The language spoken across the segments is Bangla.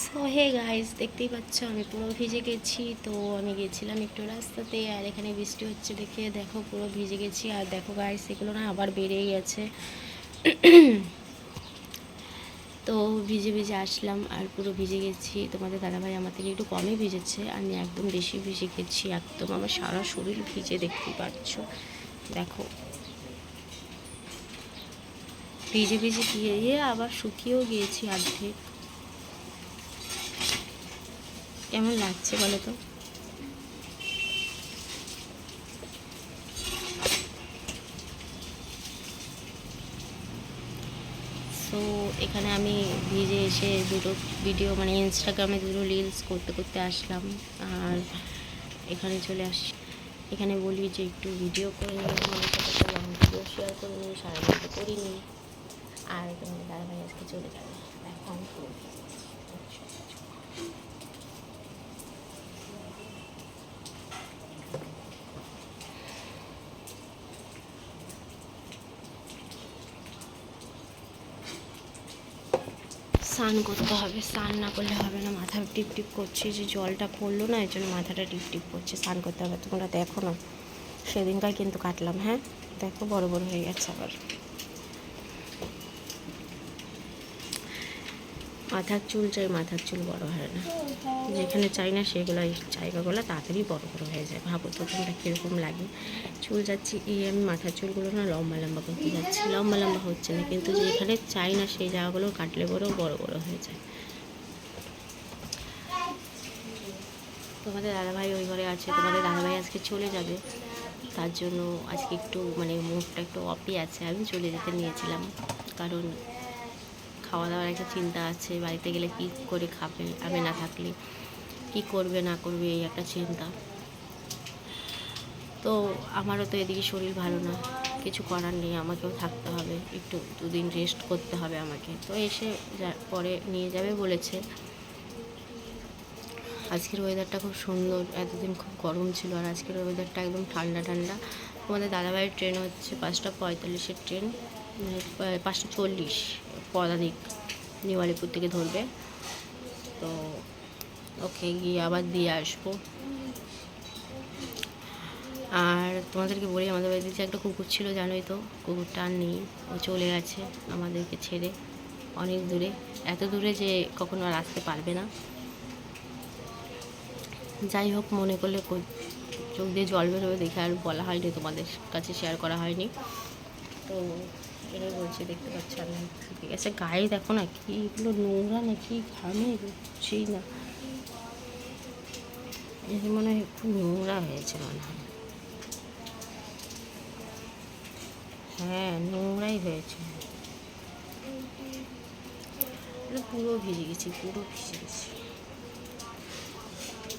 সো হে গাইস দেখতেই পাচ্ছ, আমি পুরো ভিজে গেছি। তো আমি গেছিলাম একটু রাস্তাতে, আর এখানে বৃষ্টি হচ্ছে দেখে দেখো, পুরো ভিজে গেছি। আর দেখো গাইস এগুলো না আবার বেড়েই গেছে তো ভিজে ভিজে আসলাম, আর পুরো ভিজে গেছি। তোমাদের দাদাভাই আমার থেকে একটু কমই ভিজেছে আমি একদম বেশি ভিজে গেছি। একদম আমার সারা শরীর ভিজে দেখতেই পাচ্ছ। দেখো। ভিজে ভিজে গিয়ে আবার শুকিয়েও গিয়েছি অর্ধেক। কেমন লাগছে বলো তো? সো এখানে আমি ভিজে এসে দুটো ভিডিও মানে ইনস্টাগ্রামে দুটো রিলস করতে করতে আসলাম। আর এখানে চলে আসি এখানে বলি যে একটু ভিডিও করে নিই তোমাদের সাথে ভিডিও শেয়ার করে নিই, সারাদিন তো করিনি। আর তোমাদের দাদাভাই আজকে চলে যাবে। দেখো আমি পুরো ভিজে গেছি। স্নান করতে হবে। স্নান না করলে হবে না। মাথা টিপ টিপ করছে যে জলটা পড়ল না এর জন্য মাথাটা টিপ টিপ করছে। স্নান করতে হবে, তোমরা দেখো না। সেদিনকার কিন্তু কাটলাম হ্যাঁ? দেখো, বড় বড় হয়ে গেছে আবার। মাথার চুল চাই, মাথার চুল বড় হয় না। যেখানে চাই না সেগুলো জায়গাগুলো তাড়াতাড়ি বড় বড় হয়ে যায়। ভাবো তো তোমরা কীরকম লাগে। চুল যাচ্ছি, এই আমি মাথার চুলগুলো না লম্বা লম্বা করতে যাচ্ছি। লম্বা লম্বা হচ্ছে না, কিন্তু যেখানে চাই না সেই জায়গাগুলো কাটলে পরেও বড় বড় হয়ে যায়। তোমাদের দাদাভাই ওই ঘরে আছে, তোমাদের দাদাভাই আজকে চলে যাবে। তার জন্য আজকে একটু মানে মুখটা একটু অপি আছে, আমি চলে যেতে নিয়েছিলাম। কারণ খাওয়া দাওয়ার একটা চিন্তা আছে, বাড়িতে গেলে কি করে খাবে আমি না থাকলে? কি করবে, না করবে, এই একটা চিন্তা। তো আমারও তো এদিকে শরীর ভালো না, কিছু করার নেই, আমাকেও থাকতে হবে, একটু দুদিন রেস্ট করতে হবে আমাকে। তো এসে পরে নিয়ে যাবে বলেছে। আজকের ওয়েদারটা খুব সুন্দর, এতদিন খুব গরম ছিল আর আজকের ওয়েদারটা একদম ঠান্ডা ঠান্ডা। আমাদের দাদাভাইয়ের ট্রেন হচ্ছে পাঁচটা পঁয়তাল্লিশের ট্রেন মানে পাঁচটা চল্লিশ। পদানিক নিউ আলিপুর থেকে ধরবে। তো ওকে গিয়ে আবার দিয়ে আসব। আর তোমাদেরকে বলি, আমাদের বাড়িতে যে একটা কুকুর ছিল, জানোই তো, কুকুরটা আর নেই। ও চলে গেছে আমাদেরকে ছেড়ে অনেক দূরে। এত দূরে যে কখনো আর আসতে পারবে না। যাই হোক, মনে করলে চোখ দিয়ে জল বেরোবে দেখে আর বলা হয়নি, তোমাদের কাছে শেয়ার করা হয়নি। তো এটাই বলছি, দেখতে পাচ্ছি আমি ঠিক আছে গায়ে দেখো না কি এগুলো নোংরা নাকি ঘামে বুঝছেই না। এই মনে হয় খুব নোংরা হয়েছে মনে হয়। হ্যাঁ নোংরাই হয়েছে। পুরো ভিজে গেছি, পুরো ভিজে গেছি।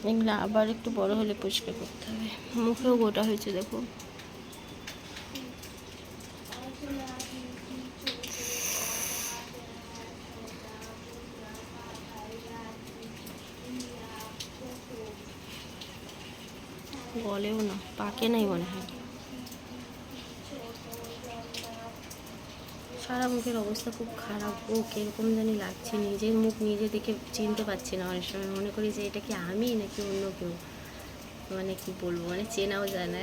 এগুলো আবার একটু বড় হলে পরিষ্কার করতে হবে। মুখেও গোটা হয়েছে, দেখো। বলেও না, পাকে নাই মনে হয়। সারা মুখের অবস্থা খুব খারাপ, ও কীরকম জানি লাগছে, নিজের মুখ নিজে দেখে চিনতে পারছি না অনেক সময়। মনে করি যে এটা কি আমি নাকি অন্য কেউ? মানে কি বলব মানে চেনাও যায় না।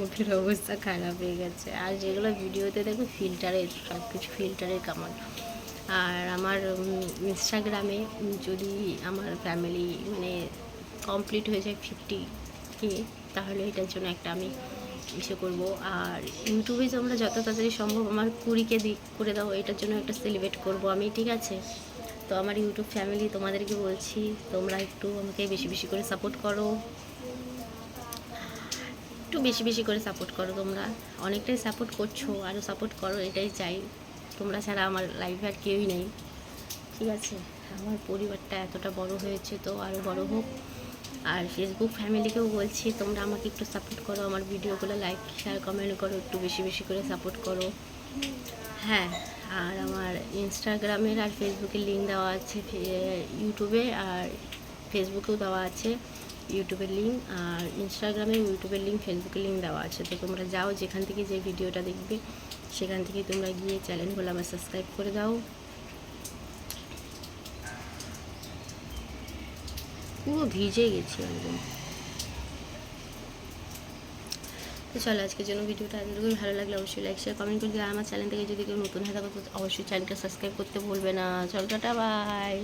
মুখের অবস্থা খারাপ হয়ে গেছে। আর যেগুলো ভিডিওতে দেখো ফিল্টারের সব কিছু ফিল্টারের কামান আর আমার ইনস্টাগ্রামে যদি আমার ফ্যামিলি মানে কমপ্লিট হয়ে যায় ফিফটি কে তাহলে এটার জন্য একটা আমি ইসে করব। আর ইউটিউবে তোমরা যত তাড়াতাড়ি সম্ভব আমার কুড়িকে দিক করে দাও, এটার জন্য একটা সেলিব্রেট করব আমি, ঠিক আছে? তো আমার ইউটিউব ফ্যামিলি তোমাদেরকে বলছি, তোমরা একটু আমাকে বেশি বেশি করে সাপোর্ট করো। একটু বেশি বেশি করে সাপোর্ট করো তোমরা। অনেকটাই সাপোর্ট করছ আরও সাপোর্ট করো, এটাই চাই। তোমরা ছাড়া আমার লাইফে আর কেউই নেই, ঠিক আছে? আমার পরিবারটা এতটা বড় হয়েছে তো আরও বড় হোক। আর ফেসবুক ফ্যামিলিকেও বলছি, তোমরা আমাকে একটু সাপোর্ট করো, আমার ভিডিওগুলো লাইক শেয়ার কমেন্ট করো, একটু বেশি বেশি করে সাপোর্ট করো। হ্যাঁ আর আমার ইনস্টাগ্রামের আর ফেসবুকের লিঙ্ক দেওয়া আছে ইউটিউবে আর ফেসবুকেও দেওয়া আছে ইউটিউবের লিঙ্ক আর ইনস্টাগ্রামে ইউটিউবের লিঙ্ক ফেসবুকের লিঙ্ক দেওয়া আছে। তো তোমরা যাও, যেখান থেকে যে ভিডিওটা দেখবে, সেখান থেকে তোমরা গিয়ে চ্যানেলগুলো আমার সাবস্ক্রাইব করে দাও। পুরো ভিজে গেছি একদম। তো চলো আজকের জন্য ভিডিওটা এতটুকুই। ভালো লাগলে অবশ্যই লাইক শেয়ার কমেন্ট করে দিও। আমার চ্যানেল থেকে যদি কেউ নতুন হয়ে থাকো তো অবশ্যই চ্যানেলটা সাবস্ক্রাইব করতে ভুলবে না। চলো, টাটা বাই